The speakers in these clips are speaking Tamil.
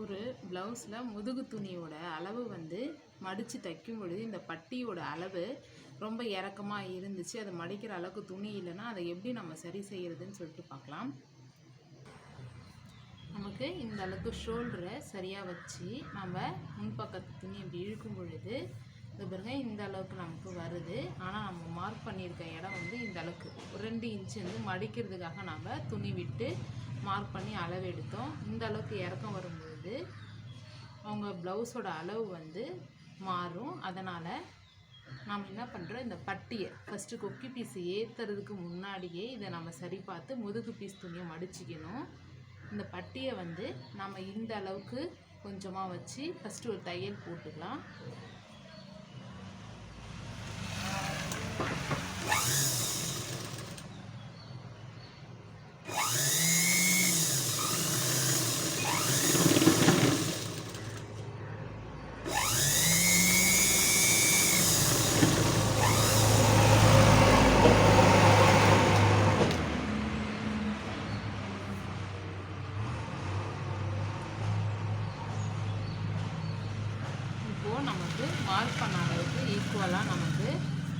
ஒரு ப்ளவுஸில் முதுகு துணியோட அளவு வந்து மடித்து தைக்கும் பொழுது இந்த பட்டியோட அளவு ரொம்ப இறக்கமாக இருந்துச்சு. அதை மடிக்கிற அளவுக்கு துணி இல்லைன்னா அதை எப்படி நம்ம சரி செய்கிறதுன்னு சொல்லிட்டு பார்க்கலாம். நமக்கு இந்த அளவுக்கு ஷோல்டரை சரியாக வச்சு நம்ம முன்பக்கத்து துணி இப்படி இழுக்கும் பொழுது இந்த பாருங்க இந்த அளவுக்கு நமக்கு வருது. ஆனால் நம்ம மார்க் பண்ணியிருக்க இடம் வந்து இந்த அளவுக்கு. ரெண்டு இன்ச்சு வந்து மடிக்கிறதுக்காக நம்ம துணி விட்டு மார்க் பண்ணி அளவு எடுத்தோம். இந்த அளவுக்கு இறக்கம் வந்து அவங்க ப்ளவுஸோட அளவு வந்து மாறும். அதனால் நாம் என்ன பண்ணுறோம் இந்த பட்டியை ஃபஸ்ட்டு கொக்கி பீஸ் ஏற்றுறதுக்கு முன்னாடியே இதை நம்ம சரி பார்த்து முதுகு பீஸ் துணியை மடிச்சிக்கணும். இந்த பட்டியை வந்து நம்ம இந்த அளவுக்கு கொஞ்சமாக வச்சு ஃபஸ்ட்டு ஒரு தையல் போட்டுக்கலாம் இப்போது நமக்கு மார்க் பண்ண அளவுக்கு ஈக்குவலாக நமக்கு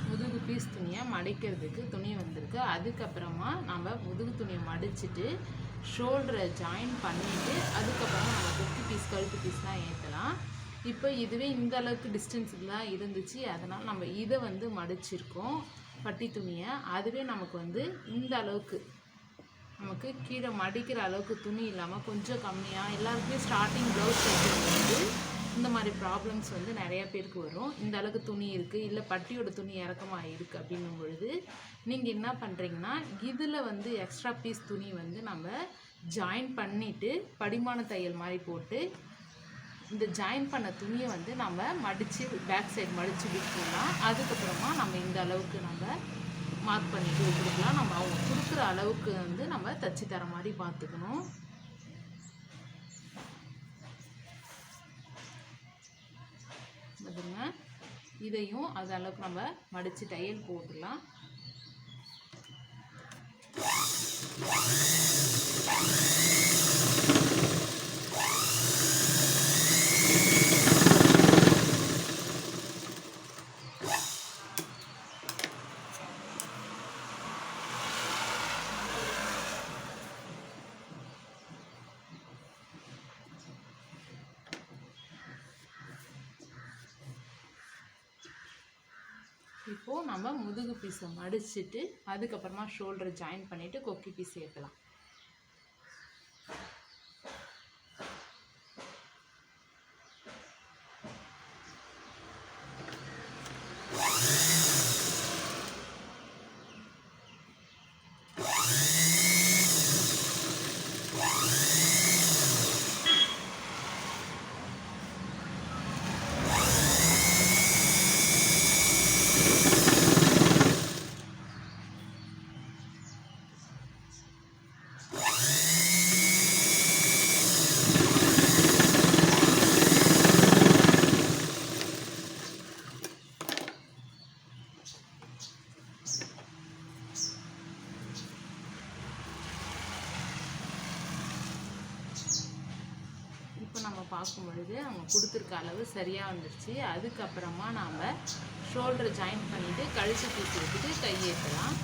முதுகு பீஸ் துணியை மடிக்கிறதுக்கு துணி வந்திருக்கு. அதுக்கப்புறமா நம்ம முதுகு துணியை மடிச்சுட்டு ஷோல்டரை ஜாயின் பண்ணிவிட்டு அதுக்கப்புறமா நம்ம கொக்கி பீஸ் கழுத்து பீஸ்லாம் ஏற்றலாம் இப்போ இதுவே இந்த அளவுக்கு டிஸ்டன்ஸ்லாம் இருந்துச்சு. அதனால் நம்ம இதை வந்து மடிச்சிருக்கோம் பட்டி துணியை. அதுவே நமக்கு வந்து இந்த அளவுக்கு நமக்கு கீழே மடிக்கிற அளவுக்கு துணி இல்லாமல் கொஞ்சம் கம்மியாக எல்லாருக்குமே ஸ்டார்டிங் ப்ளவுஸ் வந்து இந்த மாதிரி ப்ராப்ளம்ஸ் வந்து நிறைய பேருக்கு வரும். இந்த அளவுக்கு துணி இருக்குது இல்லை பட்டியோட துணி இறக்கமாக இருக்குது அப்படின்னும் பொழுது நீங்கள் என்ன பண்ணுறீங்கன்னா இதில் வந்து எக்ஸ்ட்ரா பீஸ் துணி வந்து நம்ம ஜாயின் பண்ணிவிட்டு படிமான தையல் மாதிரி போட்டு இந்த ஜாயின் பண்ண துணியை வந்து நம்ம மடித்து பேக் சைடு மடித்து விட்டோம்னா அதுக்கப்புறமா நம்ம இந்த அளவுக்கு நம்ம மார்க் பண்ணிட்டு கொடுக்கலாம். நம்ம அவங்க கொடுக்குற அளவுக்கு வந்து நம்ம தச்சு தர மாதிரி பார்த்துக்கணும். பாருங்க. இதையும் அது அளவுக்கு நம்ம மடித்து தையல் போட்டுடலாம். இப்போது நம்ம முதுகு பீஸை மடிச்சிட்டு அதுக்கப்புறமா ஷோல்டரை ஜாயின் பண்ணிவிட்டு கொக்கி பீஸ் ஏற்றலாம் இப்போ நம்ம பார்க்கும் பொழுது அவங்க கொடுத்துருக்க அளவு சரியாக வந்துருச்சு. அதுக்கப்புறமா நாம் ஷோல்டரை ஜாயின் பண்ணிவிட்டு கழுத்து தூக்கி விட்டுட்டு கையேற்றலாம்